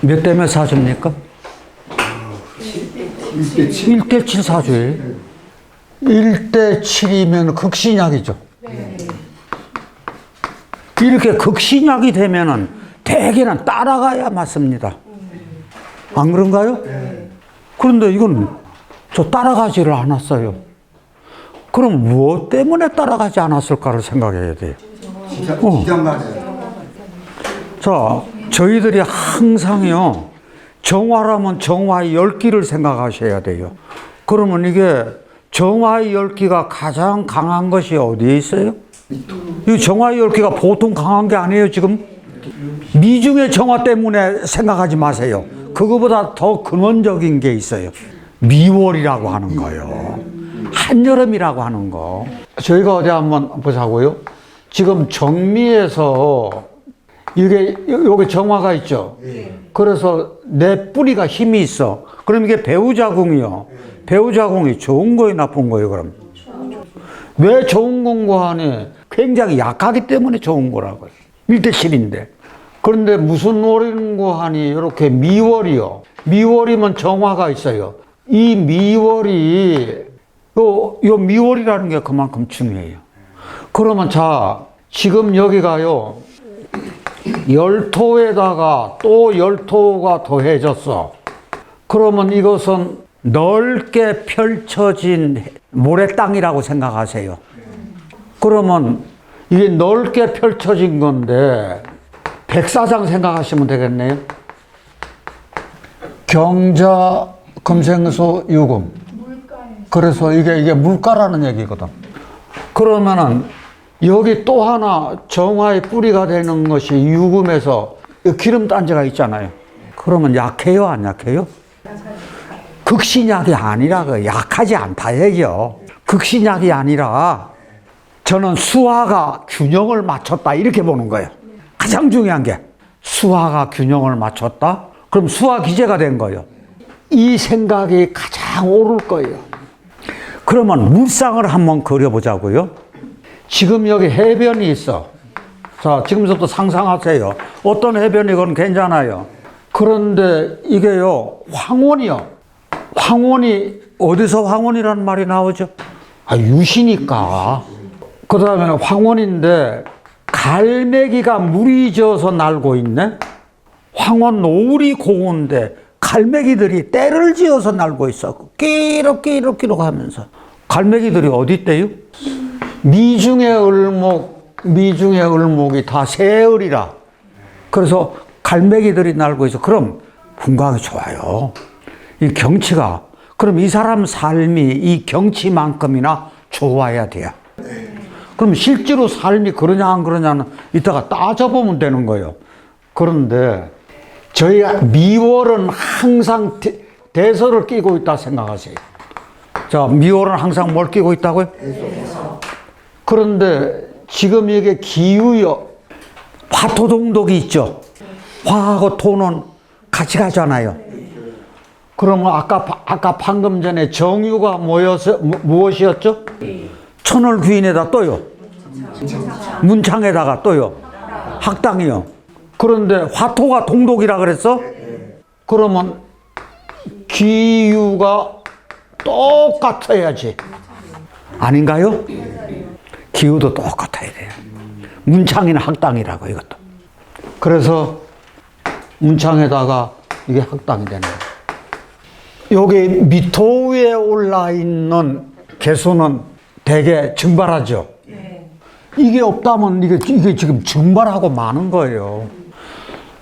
몇 대 몇 사주입니까? 1대 7 사주예요. 1대 7이면 극신약이죠. 이렇게 극신약이 되면은 대개는 따라가야 맞습니다. 안 그런가요? 그런데 이건 저 따라가지를 않았어요. 그럼 무엇 때문에 따라가지 않았을까를 생각해야 돼요. 기장, 어. 기장. 자, 저희들이 항상요, 정화라면 정화의 열기를 생각하셔야 돼요. 그러면 이게 정화의 열기가 가장 강한 것이 어디에 있어요? 이 정화의 열기가 보통 강한 게 아니에요, 지금. 미중의 정화 때문에 생각하지 마세요. 그거보다 더 근원적인 게 있어요. 미월이라고 하는 거요. 한여름이라고 하는 거. 저희가 어디 한번 보자고요. 지금 정미에서 이게 여기 정화가 있죠. 그래서 내 뿌리가 힘이 있어. 그럼 이게 배우자궁이요. 배우자궁이 좋은 거예요, 나쁜 거예요, 그럼? 왜 좋은 건가 하니 굉장히 약하기 때문에 좋은 거라고요. 1대 7인데. 그런데 무슨 월인가 하니 이렇게 미월이요. 미월이면 정화가 있어요. 이 미월이 요, 요 미월이라는 게 그만큼 중요해요. 그러면 자, 지금 여기가요. 열토에다가 또 열토가 더해졌어. 그러면 이것은 넓게 펼쳐진 모래 땅이라고 생각하세요. 그러면 이게 넓게 펼쳐진 건데 백사장 생각하시면 되겠네요. 경자 금생소 유금. 그래서 이게 이게 물가라는 얘기거든. 그러면은 여기 또 하나 정화의 뿌리가 되는 것이 유금에서 이 기름 단지가 있잖아요. 그러면 약해요, 안 약해요? 극신약이 아니라 그 약하지 않다 얘기요. 극신약이 아니라 저는 수화가 균형을 맞췄다 이렇게 보는 거예요. 가장 중요한 게 수화가 균형을 맞췄다. 그럼 수화 기제가 된 거예요. 이 생각이 가장 옳을 거예요. 그러면 물상을 한번 그려보자고요. 지금 여기 해변이 있어. 자, 지금부터 상상하세요. 어떤 해변이건 괜찮아요. 그런데 이게요, 황혼이요. 황혼이, 어디서 황혼이라는 말이 나오죠? 아, 유시니까. 그 다음에는 황혼인데, 갈매기가 물이 져서 날고 있네? 황혼 노을이 고운데, 갈매기들이 때를 지어서 날고 있어. 끼룩끼룩끼룩 하면서. 갈매기들이 어디 있대요? 미중의 을목, 미중의 을목이 다 새을이라. 그래서 갈매기들이 날고 있어. 그럼 분광이 좋아요. 이 경치가. 그럼 이 사람 삶이 이 경치만큼이나 좋아야 돼요. 그럼 실제로 삶이 그러냐 안 그러냐는 이따가 따져보면 되는 거예요. 그런데 저희 미월은 항상 대, 대서를 끼고 있다 생각하세요. 자, 미월은 항상 뭘 끼고 있다고요? 그런데 지금 이게 기후요. 화토 동독이 있죠. 화하고 토는 같이 가잖아요. 그러면 아까 아까 방금 전에 정유가 뭐여서 무- 무엇이었죠? 천을 귀인에다 떠요. 문창에다가 떠요. 학당이요. 그런데 화토가 동독이라 그랬어? 그러면 기유가 똑같아야지. 아닌가요? 기후도 똑같아야 돼요. 문창이나 학당이라고 이것도. 그래서 문창에다가 이게 학당이 되는 거예요. 여기 미토 위에 올라 있는 개수는 대개 증발하죠. 이게 없다면 이게, 이게 지금 증발하고 많은 거예요.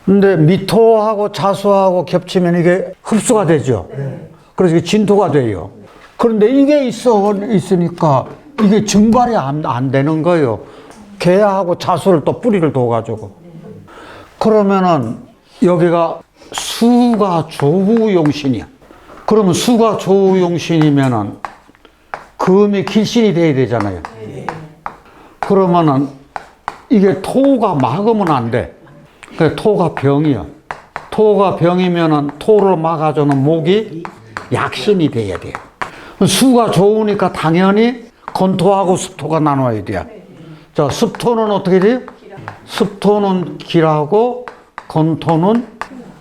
근데 미토하고 자수하고 겹치면 이게 흡수가 되죠. 그래서 이게 진토가 돼요. 그런데 이게 있어, 있으니까 이게 증발이 안, 안 되는 거예요. 개하고 자수를 또 뿌리를 둬가지고. 그러면은 여기가 수가 조후용신이야. 그러면 수가 조후용신이면은 금이 길신이 돼야 되잖아요. 그러면은 이게 토가 막으면 안 돼. 그 토가 병이야. 토가 병이면은 토를 막아주는 목이 약신이 돼야 돼요. 수가 좋으니까 당연히 건토하고 습토가 나눠야 돼요. 자, 습토는 어떻게 돼요? 습토는 길하고 건토는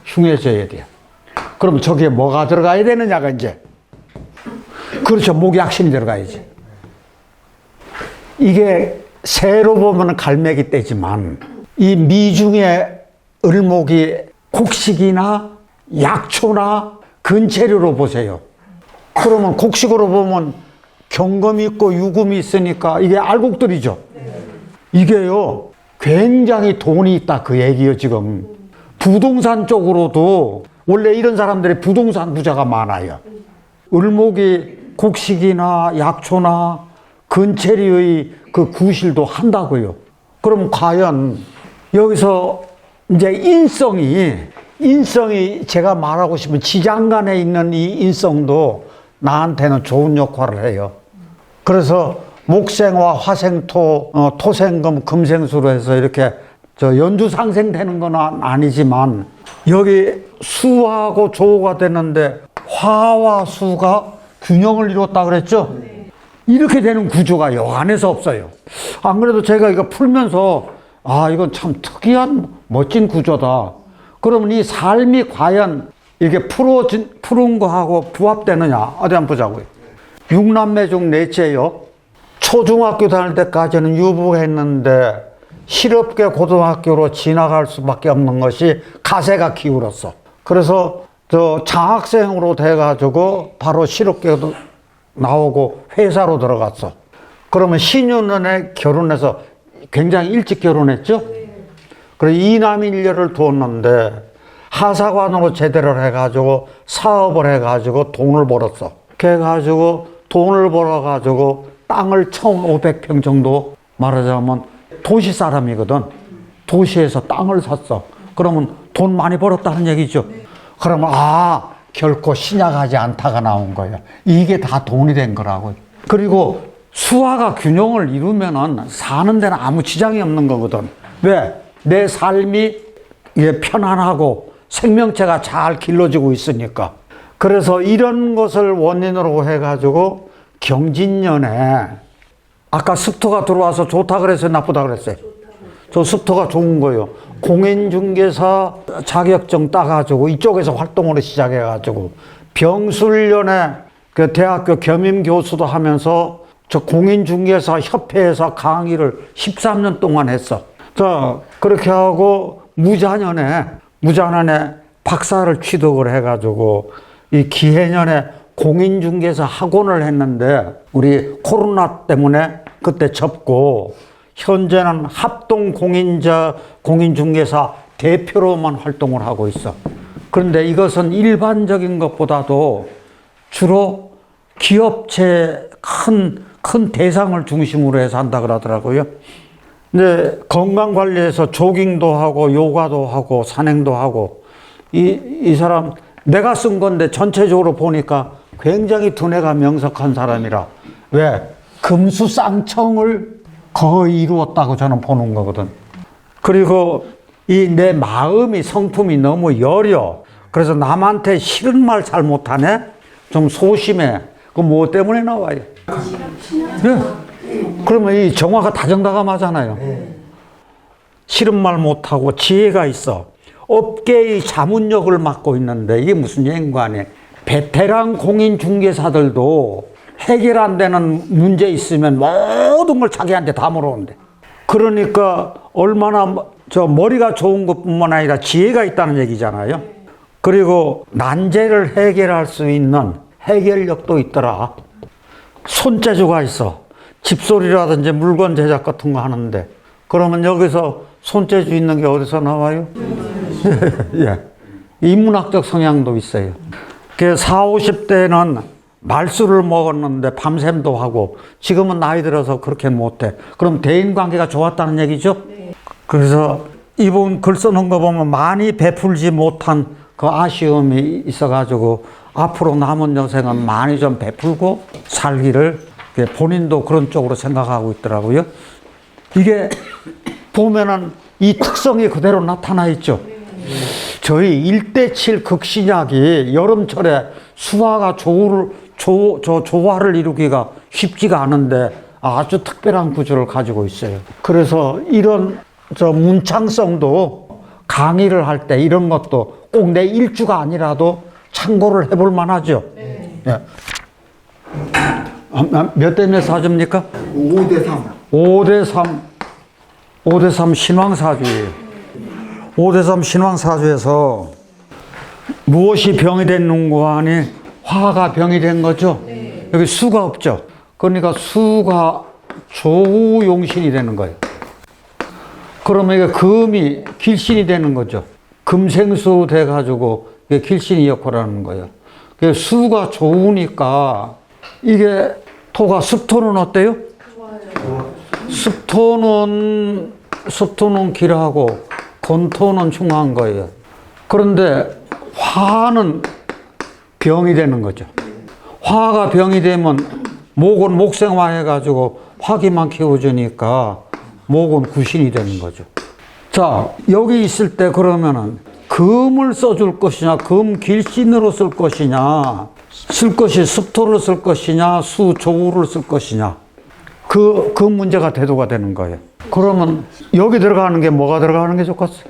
흉해져야 돼요. 그럼 저기에 뭐가 들어가야 되느냐가 이제 그렇죠 목약신이 들어가야지. 이게 새로 보면 갈매기 떼지만 이 미중의 을목이 곡식이나 약초나 근체류로 보세요. 그러면 곡식으로 보면 경금이 있고 유금이 있으니까 이게 알곡들이죠. 이게요 굉장히 돈이 있다 그 얘기요 지금 부동산 쪽으로도 원래 이런 사람들이 부동산 부자가 많아요. 을목이 곡식이나 약초나 근체리의 그 구실도 한다고요. 그럼 과연 여기서 이제 인성이 인성이 제가 말하고 싶은 지장간에 있는 이 인성도 나한테는 좋은 역할을 해요. 그래서 목생화, 화생토, 어, 토생금, 금생수로 해서 이렇게 저 연주 상생되는 건 아- 아니지만 여기 수하고 조가 되는데 화와 수가 균형을 이뤘다 그랬죠? 이렇게 되는 구조가 여 안에서 없어요. 안 그래도 제가 이거 풀면서 아 이건 참 특이한 멋진 구조다. 그러면 이 삶이 과연 이게 풀어진 푸른 거하고 부합되느냐 어디 한번 보자고요. 육남매 중 넷째요. 초중학교 다닐 때까지는 유부했는데 실업계 고등학교로 지나갈 수밖에 없는 것이 가세가 기울었어. 그래서 저 장학생으로 돼가지고 바로 실업계도 나오고 회사로 들어갔어. 그러면 신유년에 결혼해서 굉장히 일찍 결혼했죠? 그래서 이남일녀를 두었는데 하사관으로 제대를 해가지고 사업을 해가지고 돈을 벌었어. 그래가지고 돈을 벌어가지고 땅을 1,500평 정도 말하자면 도시 사람이거든. 도시에서 땅을 샀어. 그러면 돈 많이 벌었다는 얘기죠. 그러면 아 결코 신약하지 않다가 나온 거예요. 이게 다 돈이 된 거라고. 그리고 수화가 균형을 이루면은 사는 데는 아무 지장이 없는 거거든. 왜? 내 삶이 이게 편안하고 생명체가 잘 길러지고 있으니까. 그래서 이런 것을 원인으로 해가지고 경진년에 아까 습토가 들어와서 좋다 그랬어요? 나쁘다 그랬어요? 저 습토가 좋은 거예요. 공인중개사 자격증 따가지고 이쪽에서 활동을 시작해가지고 병술년에 그 대학교 겸임 교수도 하면서 저 공인중개사 협회에서 강의를 13년 동안 했어. 자, 그렇게 하고 무자년에, 무자년에 박사를 취득을 해가지고 이 기해년에 공인중개사 학원을 했는데 우리 코로나 때문에 그때 접고 현재는 합동 공인자 공인중개사 대표로만 활동을 하고 있어. 그런데 이것은 일반적인 것보다도 주로 기업체 큰, 큰 대상을 중심으로 해서 한다 그러더라고요. 근데 건강 관리에서 조깅도 하고 요가도 하고 산행도 하고 이, 이 사람 내가 쓴 건데 전체적으로 보니까 굉장히 두뇌가 명석한 사람이라 왜 금수 쌍청을 거의 이루었다고 저는 보는 거거든. 그리고 이 내 마음이 성품이 너무 여려. 그래서 남한테 싫은 말 잘 못하네. 좀 소심해. 그 뭐 때문에 나와요? 네. 그러면 이 정화가 다정다감하잖아요. 싫은 말 못하고 지혜가 있어. 업계의 자문역을 맡고 있는데 이게 무슨 연관이 베테랑 공인 중개사들도 해결 안 되는 문제 있으면 모든 걸 자기한테 다 물어온대. 그러니까 얼마나 저 머리가 좋은 것뿐만 아니라 지혜가 있다는 얘기잖아요. 그리고 난제를 해결할 수 있는 해결력도 있더라. 손재주가 있어. 집소리라든지 물건 제작 같은 거 하는데 그러면 여기서 손재주 있는 게 어디서 나와요? 예. 인문학적 성향도 있어요. 그 4, 50대는 말수를 먹었는데 밤샘도 하고 지금은 나이 들어서 그렇게 못해. 그럼 대인 관계가 좋았다는 얘기죠? 그래서 이분 글 써놓은 거 보면 많이 베풀지 못한 그 아쉬움이 있어가지고 앞으로 남은 여생은 많이 좀 베풀고 살기를 본인도 그런 쪽으로 생각하고 있더라고요. 이게 보면은 이 특성이 그대로 나타나 있죠. 저희 1대7 극신약이 여름철에 수화가 조를, 조, 저 조화를 이루기가 쉽지가 않은데 아주 특별한 구조를 가지고 있어요. 그래서 이런 저 문창성도 강의를 할 때 이런 것도 꼭 내 일주가 아니라도 참고를 해볼 만하죠. 예. 아, 몇대 몇 사주입니까? 5대 3. 5대 3, 5대 3 신왕 사주예요. 5대 3 신왕 사주에서 무엇이 병이 된 농구하니 화가 병이 된 거죠. 여기 수가 없죠. 그러니까 수가 조용신이 되는 거예요. 그러면 이게 금이 길신이 되는 거죠. 금생수 돼가지고 이게 길신이 역할을 하는 거예요. 그 수가 좋으니까 이게 토가 습토는 어때요? 습토는 습토는 길하고 건토는 중한 거예요. 그런데 화는 병이 되는 거죠. 화가 병이 되면 목은 목생화 해가지고 화기만 키워주니까 목은 구신이 되는 거죠. 자, 여기 있을 때 그러면은 금을 써줄 것이냐, 금 길신으로 쓸 것이냐, 쓸 것이 습토를 쓸 것이냐, 수 조우를 쓸 것이냐. 그, 그 문제가 대두가 되는 거예요. 그러면 여기 들어가는 게 뭐가 들어가는 게 좋겠어요?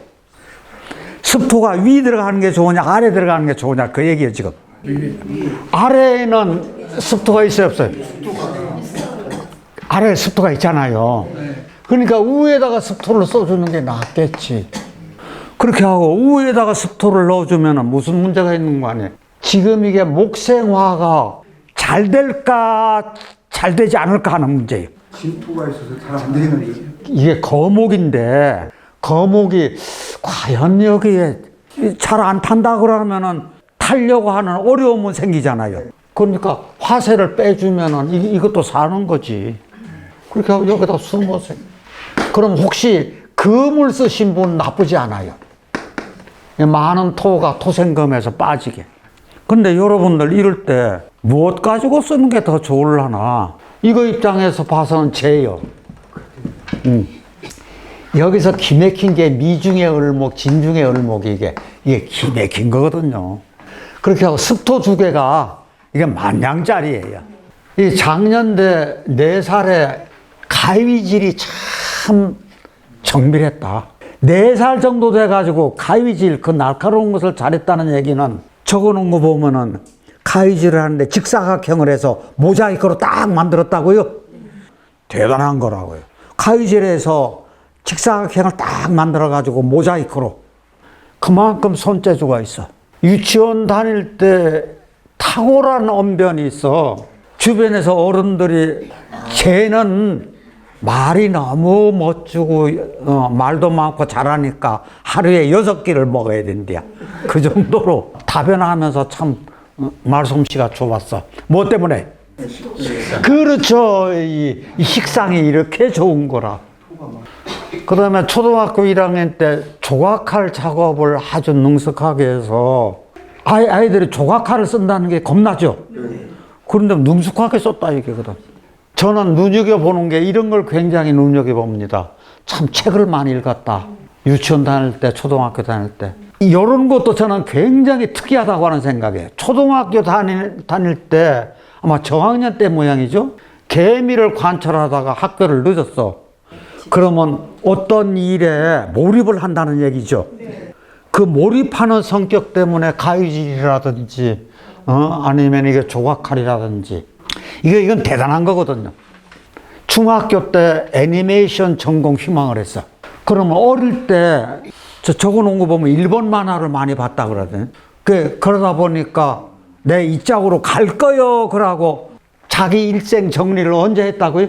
습토가 위 들어가는 게 좋으냐, 아래 들어가는 게 좋으냐, 그 얘기예요, 지금. 아래에는 습토가 있어요, 없어요? 아래에 습토가 있잖아요. 그러니까 우에다가 습토를 써주는 게 낫겠지. 그렇게 하고 우에다가 습토를 넣어주면 무슨 문제가 있는 거 아니에요? 지금 이게 목생화가 잘 될까, 잘 되지 않을까 하는 문제예요. 진토가 있어서 잘 안 되는 거죠. 이게 거목인데 거목이 과연 여기에 잘 안 탄다 그러면은 타려고 하는 어려움은 생기잖아요. 그러니까 화세를 빼주면은 이, 이것도 사는 거지. 그렇게 하고 여기다 숨어서. 그럼 혹시 금을 쓰신 분 나쁘지 않아요. 많은 토가 토생금에서 빠지게. 근데 여러분들 이럴 때 무엇 가지고 쓰는 게 더 좋을라나? 이거 입장에서 봐서는 죄요. 음. 여기서 기맥힌 게 미중의 을목, 진중의 을목이 이게, 이게 기맥힌 거거든요. 그렇게 하고 습토 두 개가 이게 만냥짜리예요. 이 작년대 네 살에 가위질이 참 정밀했다. 네 살 정도 돼가지고 가위질 그 날카로운 것을 잘했다는 얘기는 적어놓은 거 보면은 가위질을 하는데 직사각형을 해서 모자이크로 딱 만들었다고요? 대단한 거라고요. 가위질에서 직사각형을 딱 만들어가지고 모자이크로 그만큼 손재주가 있어. 유치원 다닐 때 탁월한 언변이 있어. 주변에서 어른들이 쟤는 말이 너무 멋지고 어, 말도 많고 잘하니까 하루에 여섯 끼를 먹어야 된대요. 그 정도로 다변하면서 참 어, 말솜씨가 좋았어. 뭐 때문에? 그렇죠. 이, 이 식상이 이렇게 좋은 거라. 그 다음에 초등학교 1학년 때 조각할 작업을 아주 능숙하게 해서 아이, 아이들이 조각칼을 쓴다는 게 겁나죠? 그런데 능숙하게 썼다 이게거든. 저는 눈여겨보는 게 이런 걸 굉장히 눈여겨봅니다. 참 책을 많이 읽었다. 유치원 다닐 때, 초등학교 다닐 때. 이런 것도 저는 굉장히 특이하다고 하는 생각이에요. 초등학교 다닐, 다닐 때 아마 저학년 때 모양이죠. 개미를 관찰하다가 학교를 늦었어. 그러면 어떤 일에 몰입을 한다는 얘기죠. 그 몰입하는 성격 때문에 가위질이라든지, 어? 아니면 이게 조각칼이라든지, 이게, 이건 대단한 거거든요. 중학교 때 애니메이션 전공 희망을 했어. 그러면 어릴 때, 저 적어 놓은 거 보면 일본 만화를 많이 봤다 그러거든. 그, 그러다 보니까 내이 짝으로 갈 거요. 그러고 자기 일생 정리를 언제 했다고요?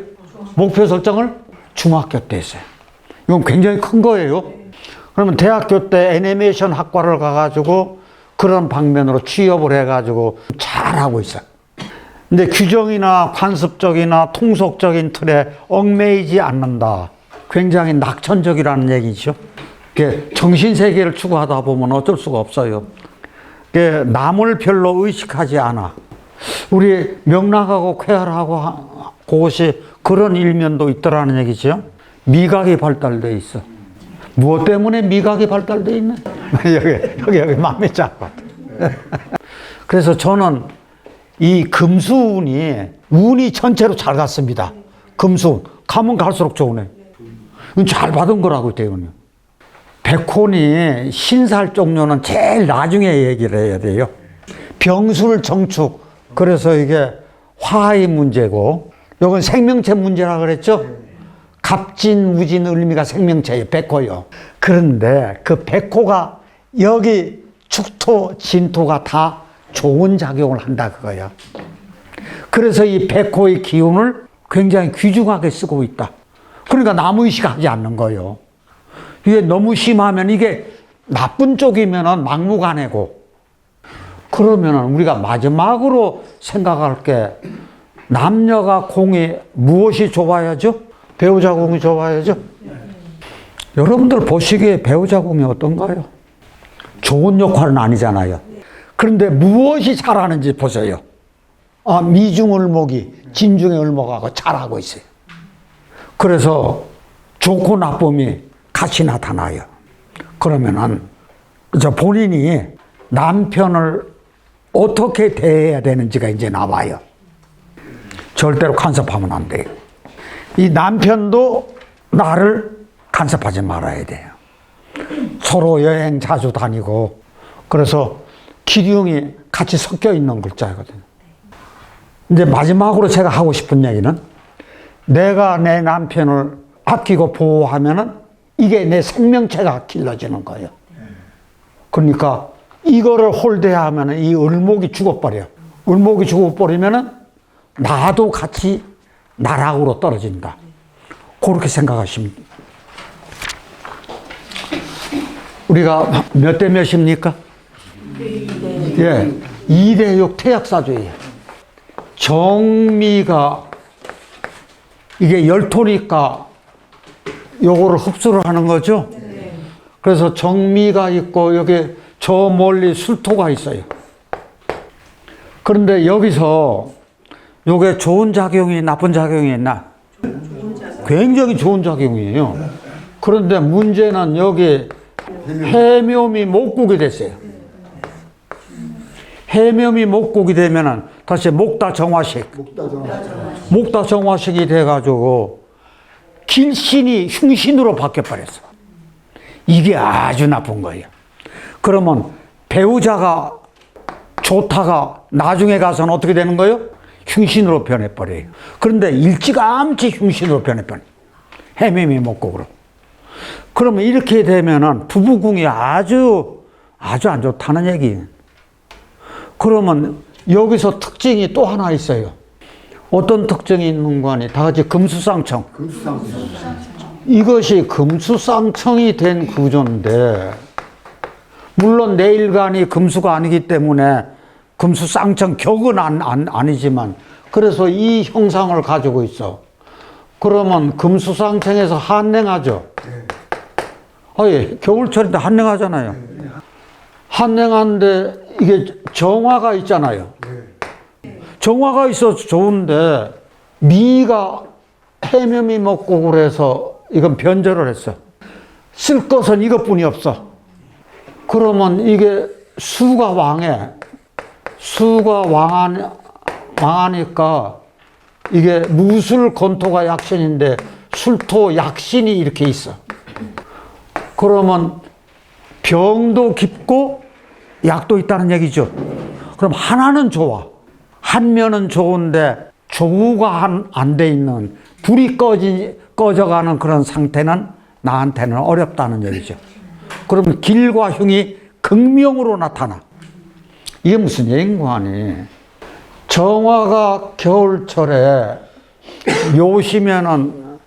목표 설정을 중학교 때 했어요. 이건 굉장히 큰 거예요. 그러면 대학교 때 애니메이션 학과를 가가지고 그런 방면으로 취업을 해가지고 잘하고 있어요. 근데 규정이나 관습적이나 통속적인 틀에 얽매이지 않는다. 굉장히 낙천적이라는 얘기죠. 정신세계를 추구하다 보면 어쩔 수가 없어요. 남을 별로 의식하지 않아. 우리 명락하고 쾌활하고 하- 그것이 그런 일면도 있더라는 얘기죠. 미각이 발달돼 있어. 무엇 때문에 미각이 발달돼 있네? 여기, 여기, 여기 마음이 작아. 그래서 저는 이 금수운이 운이 전체로 잘 갔습니다. 금수운. 가면 갈수록 좋으네. 잘 받은 거라고 되거든요. 백혼이 신살 종료는 제일 나중에 얘기를 해야 돼요. 병술 정축. 그래서 이게 화의 문제고, 요건 생명체 문제라 그랬죠? 갑진, 무진, 을미가 생명체예요. 백호요. 그런데 그 백호가 여기 축토, 진토가 다 좋은 작용을 한다 그거야. 그래서 이 백호의 기운을 굉장히 귀중하게 쓰고 있다. 그러니까 나무 의식하지 않는 거예요. 이게 너무 심하면 이게 나쁜 쪽이면은 막무가내고 그러면은 우리가 마지막으로 생각할 게 남녀가 공이 무엇이 좋아야죠? 배우자 공이 좋아야죠? 여러분들 보시기에 배우자 공이 어떤가요? 좋은 역할은 아니잖아요. 그런데 무엇이 잘하는지 보세요. 아, 미중 을목이 진중의 을목하고 잘하고 있어요. 그래서 좋고 나쁨이 같이 나타나요. 그러면은 저 본인이 남편을 어떻게 대해야 되는지가 이제 나와요. 절대로 간섭하면 안 돼요. 이 남편도 나를 간섭하지 말아야 돼요. 서로 여행 자주 다니고 그래서 기륭이 같이 섞여 있는 글자거든요. 이제 마지막으로 제가 하고 싶은 얘기는 내가 내 남편을 아끼고 보호하면은 이게 내 생명체가 길러지는 거예요. 그러니까 이거를 홀대하면은 이 을목이 죽어버려. 을목이 죽어버리면은 나도 같이 나락으로 떨어진다. 그렇게 생각하시면. 우리가 몇 대 몇입니까? 예, 2대 6 태약사주예요. 정미가 이게 열토니까 요거를 흡수를 하는 거죠. 그래서 정미가 있고 여기 저 멀리 술토가 있어요. 그런데 여기서 요게 좋은 작용이 나쁜 작용이 있나? 굉장히 좋은 작용이에요. 그런데 문제는 여기 해묘미 목국이 됐어요. 해묘미 목국이 되면은 다시 목다 정화식, 목다 정화식이 돼가지고 길신이 흉신으로 바뀌어버렸어. 이게 아주 나쁜 거예요. 그러면 배우자가 좋다가 나중에 가서는 어떻게 되는 거예요? 흉신으로 변해버려요. 그런데 일찌감치 흉신으로 변해버려요. 해매미 목국으로. 그러면 이렇게 되면은 부부궁이 아주, 아주 안 좋다는 얘기. 그러면 여기서 특징이 또 하나 있어요. 어떤 특징이 있는 거 아니? 다 같이 금수상청. 금수상 이것이 금수상청이 된 구조인데, 물론 내일간이 금수가 아니기 때문에 금수상청 격은 안, 안, 아니지만, 그래서 이 형상을 가지고 있어. 그러면 금수상청에서 한냉하죠. 아예 겨울철인데 한냉하잖아요. 한냉한데 이게 정화가 있잖아요. 정화가 있어서 좋은데 미가 해묘미 먹고 그래서 이건 변절을 했어. 쓸 것은 이것뿐이 없어. 그러면 이게 수가 왕해. 수가 왕하니, 왕하니까 이게 무술 건토가 약신인데 술토 약신이 이렇게 있어. 그러면 병도 깊고 약도 있다는 얘기죠. 그럼 하나는 좋아. 한 면은 좋은데 조우가 안 돼 있는 불이 꺼지, 꺼져가는 그런 상태는 나한테는 어렵다는 얘기죠. 그러면 길과 흉이 극명으로 나타나. 이게 무슨 얘기인가 하니. 정화가 겨울철에 요시면은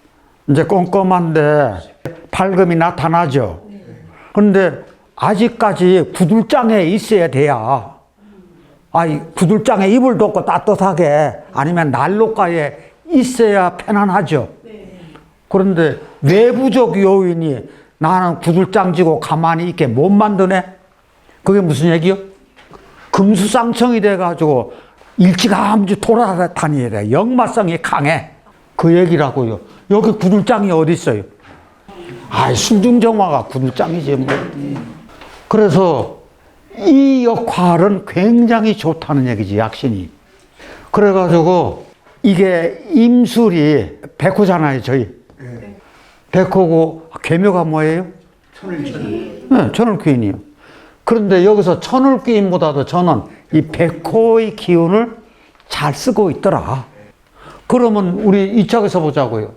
이제 꼼꼼한데 밝음이 나타나죠. 그런데 아직까지 구들장에 있어야 돼야. 아이, 구들장에 이불 덮고 따뜻하게 아니면 난로가에 있어야 편안하죠. 그런데 외부적 요인이 나는 구들장 지고 가만히 있게 못 만드네? 그게 무슨 얘기요? 금수상청이 돼가지고 일찌감치 돌아다니야 돼. 역마성이 강해. 그 얘기라고요. 여기 구들장이 어디 있어요? 아이, 순중정화가 구들장이지 뭐. 그래서 이 역할은 굉장히 좋다는 얘기지, 약신이. 그래가지고 이게 임술이 백호잖아요, 저희. 백호고 개묘가 뭐예요? 천을 네, 천을귀인이요. 그런데 여기서 천을귀인보다도 저는 이 백호의 기운을 잘 쓰고 있더라. 그러면 우리 이 짝에서 보자고요.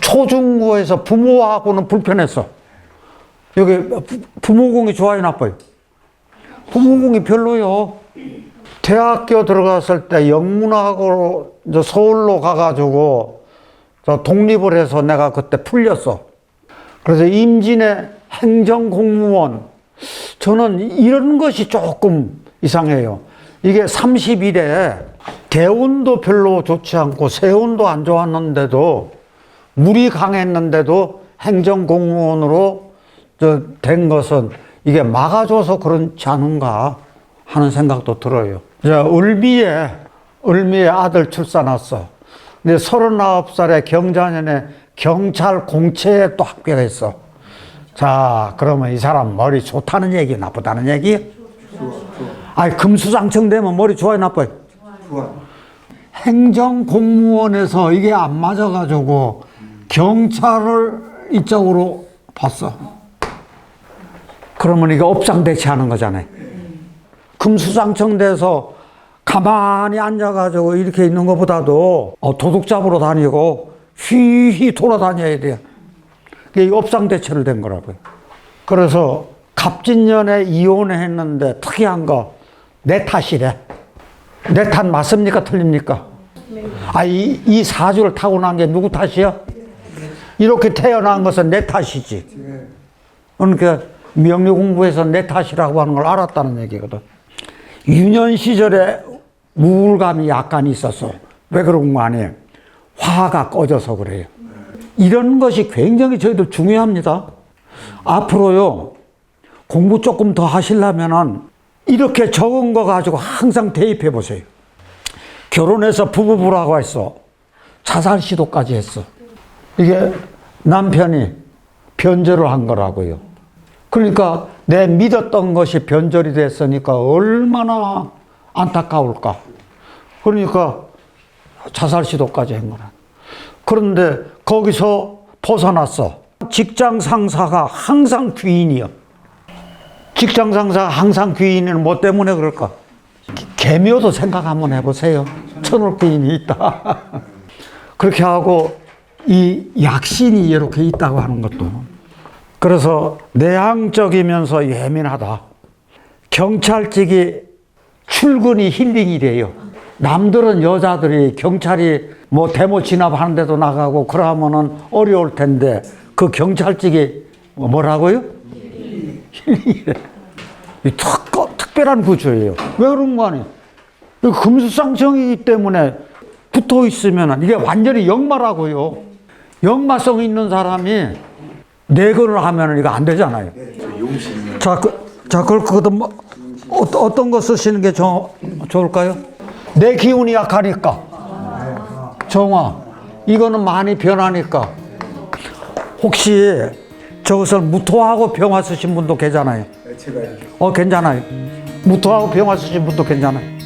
초중고에서 부모하고는 불편했어. 여기 부- 부모공이 좋아요, 나빠요? 부모공이 별로요. 대학교 들어갔을 때 영문학으로 서울로 가가지고 저 독립을 해서 내가 그때 풀렸어. 그래서 임진의 행정공무원 저는 이런 것이 조금 이상해요. 이게 30일에 대운도 별로 좋지 않고 세운도 안 좋았는데도 물이 강했는데도 행정공무원으로 저 된 것은 이게 막아줘서 그렇지 않은가 하는 생각도 들어요. 자, 을미에, 을미에 아들 출산했어. 근데 39살에 경자년에 경찰 공채에 또 합격했어. 자, 그러면 이 사람 머리 좋다는 얘기, 나쁘다는 얘기? 아니, 금수장청 되면 머리 좋아요, 나빠요? 좋아. 행정공무원에서 이게 안 맞아가지고 경찰을 이쪽으로 봤어. 그러면 이게 업장대치 하는 거잖아요. 금수장청 돼서 가만히 앉아가지고 이렇게 있는 것보다도 어, 도둑 잡으러 다니고 휘휘 돌아다녀야 돼요. 이게 업장대체를 된 거라고요. 그래서 갑진년에 이혼했는데 특이한 거 내 탓이래. 내 탓 맞습니까? 틀립니까? 아, 이, 이 사주를 타고난 게 누구 탓이야? 이렇게 태어난 것은 내 탓이지. 그러니까 명리 공부에서 내 탓이라고 하는 걸 알았다는 얘기거든. 유년 시절에 우울감이 약간 있었어. 왜 그런 거 아니에요? 화가 꺼져서 그래요. 이런 것이 굉장히 저희들 중요합니다. 앞으로요, 공부 조금 더 하시려면은 이렇게 적은 거 가지고 항상 대입해 보세요. 결혼해서 부부부라고 했어. 자살 시도까지 했어. 이게 남편이 변절을 한 거라고요. 그러니까 내 믿었던 것이 변절이 됐으니까 얼마나 안타까울까. 그러니까 자살 시도까지 한 거라. 그런데 거기서 벗어났어. 직장 상사가 항상 귀인이요. 직장 상사가 항상 귀인은 뭐 때문에 그럴까? 개묘도 생각 한번 해보세요. 천월 귀인이 있다. 그렇게 하고 이 약신이 이렇게 있다고 하는 것도. 그래서 내향적이면서 예민하다. 경찰직이 출근이 힐링이래요. 남들은 여자들이 경찰이 뭐 데모 진압하는데도 나가고 그러면은 어려울 텐데 그 경찰직이 뭐라고요? 힐링이래. 이 특, 특별한 구조예요. 왜 그런 거 아니에요? 이 금수상청이기 때문에 붙어 있으면 이게 완전히 역마라고요. 역마성 있는 사람이 내근을 하면 이거 안 되잖아요. 자, 그, 자, 그걸 그것도 뭐, 어, 어떤 거 쓰시는 게 저, 좋을까요? 내 기운이 약하니까. 정화. 이거는 많이 변하니까. 혹시 저것을 무토하고 병화 쓰신 분도 계잖아요. 제가 어, 괜찮아요. 무토하고 병화 쓰신 분도 괜찮아요.